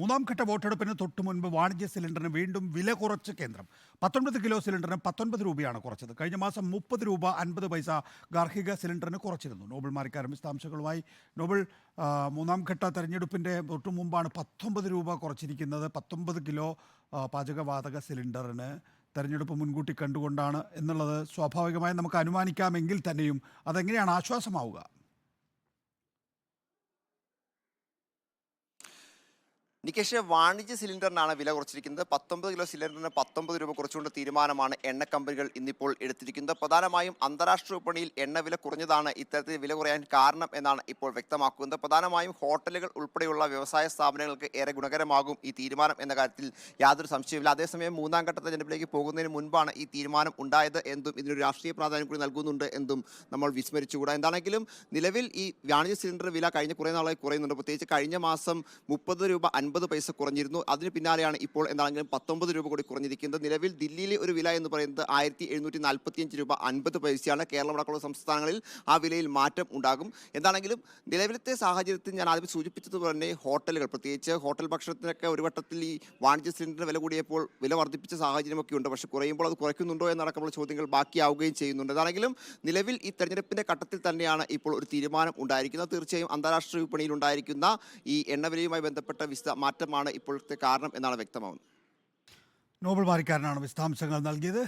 മൂന്നാം ഘട്ട വോട്ടെടുപ്പിന് തൊട്ടു മുൻപ് വാണിജ്യ സിലിണ്ടറിന് വീണ്ടും വില കുറച്ച് കേന്ദ്രം. പത്തൊൻപത് കിലോ സിലിണ്ടറിന് പത്തൊൻപത് രൂപയാണ് കുറച്ചത്. കഴിഞ്ഞ മാസം മുപ്പത് രൂപ അൻപത് പൈസ ഗാർഹിക സിലിണ്ടറിന് കുറച്ചിരുന്നു. നോബൽ മാറിക്കാരും വിശദാംശങ്ങളുമായി. നോബൽ മൂന്നാം ഘട്ട തെരഞ്ഞെടുപ്പിന്റെ തൊട്ടു മുമ്പാണ് പത്തൊമ്പത് രൂപ കുറച്ചിരിക്കുന്നത്. പത്തൊമ്പത് കിലോ പാചകവാതക സിലിണ്ടറിന് തെരഞ്ഞെടുപ്പ് മുൻകൂട്ടി കണ്ടുകൊണ്ടാണ് എന്നുള്ളത് സ്വാഭാവികമായി നമുക്ക് അനുമാനിക്കാമെങ്കിൽ തന്നെയും അതെങ്ങനെയാണ് ആശ്വാസമാവുക? നികേഷ് വാണിജ്യ സിലിണ്ടറിനാണ് വില കുറച്ചിരിക്കുന്നത്. പത്തൊമ്പത് കിലോ സിലിണ്ടറിന് പത്തൊമ്പത് രൂപ കുറച്ചുകൊണ്ട് തീരുമാനമാണ് എണ്ണ കമ്പനികൾ ഇന്നിപ്പോൾ എടുത്തിരിക്കുന്നത്. പ്രധാനമായും അന്താരാഷ്ട്ര വിപണിയിൽ എണ്ണ വില കുറഞ്ഞതാണ് ഇത്തരത്തിൽ വില കുറയാൻ കാരണം എന്നാണ് ഇപ്പോൾ വ്യക്തമാക്കുന്നത്. പ്രധാനമായും ഹോട്ടലുകൾ ഉൾപ്പെടെയുള്ള വ്യവസായ സ്ഥാപനങ്ങൾക്ക് ഏറെ ഗുണകരമാകും ഈ തീരുമാനം എന്ന കാര്യത്തിൽ യാതൊരു സംശയമില്ല അതേസമയം മൂന്നാം ഘട്ട തെരഞ്ഞെടുപ്പിലേക്ക് പോകുന്നതിന് മുൻപാണ് ഈ തീരുമാനം ഉണ്ടായത് എന്തും ഇതിനൊരു രാഷ്ട്രീയ പ്രാധാന്യം കൂടി നൽകുന്നുണ്ട് എന്തും നമ്മൾ വിസ്മരിച്ചുകൂടാ. എന്താണെങ്കിലും നിലവിൽ ഈ വാണിജ്യ സിലിണ്ടർ വില കഴിഞ്ഞ കുറേ നാളായി കുറയുന്നുണ്ട്. പ്രത്യേകിച്ച് കഴിഞ്ഞ മാസം മുപ്പത് രൂപ അൻപത് പൈസ കുറഞ്ഞിരുന്നു. അതിന് പിന്നാലെയാണ് ഇപ്പോൾ എന്താണെങ്കിലും പത്തൊമ്പത് രൂപ കൂടി കുറഞ്ഞിരിക്കുന്നത്. നിലവിൽ ദില്ലിയിലെ ഒരു വില എന്ന് പറയുന്നത് ആയിരത്തി എഴുന്നൂറ്റി നാൽപ്പത്തിയഞ്ച് രൂപ അൻപത് പൈസയാണ്. കേരളം അടക്കമുള്ള സംസ്ഥാനങ്ങളിൽ ആ വിലയിൽ മാറ്റം ഉണ്ടാകും. എന്താണെങ്കിലും നിലവിലത്തെ സാഹചര്യത്തിൽ ഞാൻ ആദ്യം സൂചിപ്പിച്ചതുപോലെ തന്നെ ഹോട്ടലുകൾ പ്രത്യേകിച്ച് ഹോട്ടൽ ഭക്ഷണത്തിനൊക്കെ ഒരു വട്ടത്തിൽ ഈ വാണിജ്യ സിലിണ്ടറിന് വില കൂടിയപ്പോൾ വില വർദ്ധിപ്പിച്ച സാഹചര്യമൊക്കെ ഉണ്ട്. പക്ഷേ കുറയുമ്പോൾ അത് കുറയ്ക്കുന്നുണ്ടോ എന്നടക്കമുള്ള ചോദ്യങ്ങൾ ബാക്കിയാവുകയും ചെയ്യുന്നുണ്ട്. അതാണെങ്കിലും നിലവിൽ ഈ തെരഞ്ഞെടുപ്പിന്റെ ഘട്ടത്തിൽ തന്നെയാണ് ഇപ്പോൾ ഒരു തീരുമാനം ഉണ്ടായിരിക്കുന്നത്. തീർച്ചയായും അന്താരാഷ്ട്ര വിപണിയിൽ ഉണ്ടായിരിക്കുന്ന ഈ എണ്ണവിലയുമായി ബന്ധപ്പെട്ട വിശദ മാറ്റമാണ് ഇപ്പോഴത്തെ കാരണം എന്നാണ് വ്യക്തമാവുന്നത്. നോബൽ മാറിക്കാരനാണ് വിശദാംശങ്ങൾ നൽകിയത്.